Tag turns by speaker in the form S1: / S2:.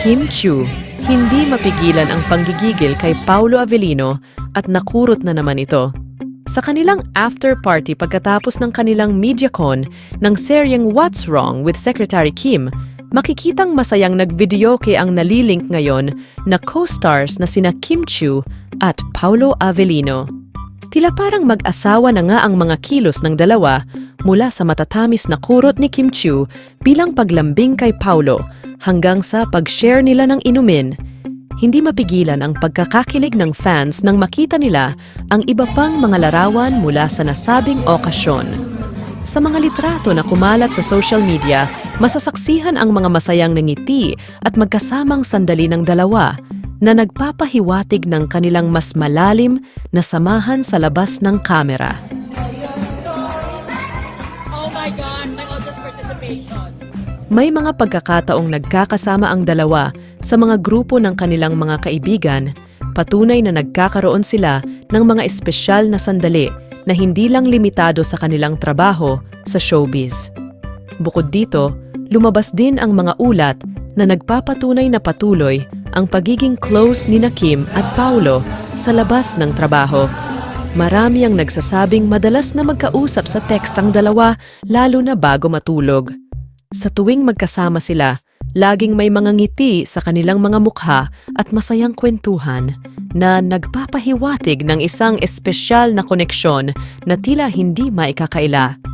S1: Kim Chu, hindi mapigilan ang panggigigil kay Paulo Avellino at nakurot na naman ito. Sa kanilang after party pagkatapos ng kanilang MediaCon ng seryeng What's Wrong with Secretary Kim, makikitang masayang nagvideo kay ang nalilink ngayon na co-stars na sina Kim Chu at Paulo Avellino. Tila parang mag-asawa na nga ang mga kilos ng dalawa mula sa matatamis na kurot ni Kim Chu bilang paglambing kay Paulo hanggang sa pag-share nila ng inumin. Hindi mapigilan ang pagkakakilig ng fans nang makita nila ang iba pang mga larawan mula sa nasabing okasyon. Sa mga litrato na kumalat sa social media, masasaksihan ang mga masayang nangiti at magkasamang sandali ng dalawa na nagpapahiwatig ng kanilang mas malalim na samahan sa labas ng kamera.
S2: Oh.
S1: May mga pagkakataong nagkakasama ang dalawa sa mga grupo ng kanilang mga kaibigan, patunay na nagkakaroon sila ng mga espesyal na sandali na hindi lang limitado sa kanilang trabaho sa showbiz. Bukod dito, lumabas din ang mga ulat na nagpapatunay na patuloy ang pagiging close ni na Kim at Paulo sa labas ng trabaho. Marami ang nagsasabing madalas na magkausap sa text ang dalawa lalo na bago matulog. Sa tuwing magkasama sila, laging may mga ngiti sa kanilang mga mukha at masayang kwentuhan na nagpapahiwatig ng isang espesyal na koneksyon na tila hindi maikakaila.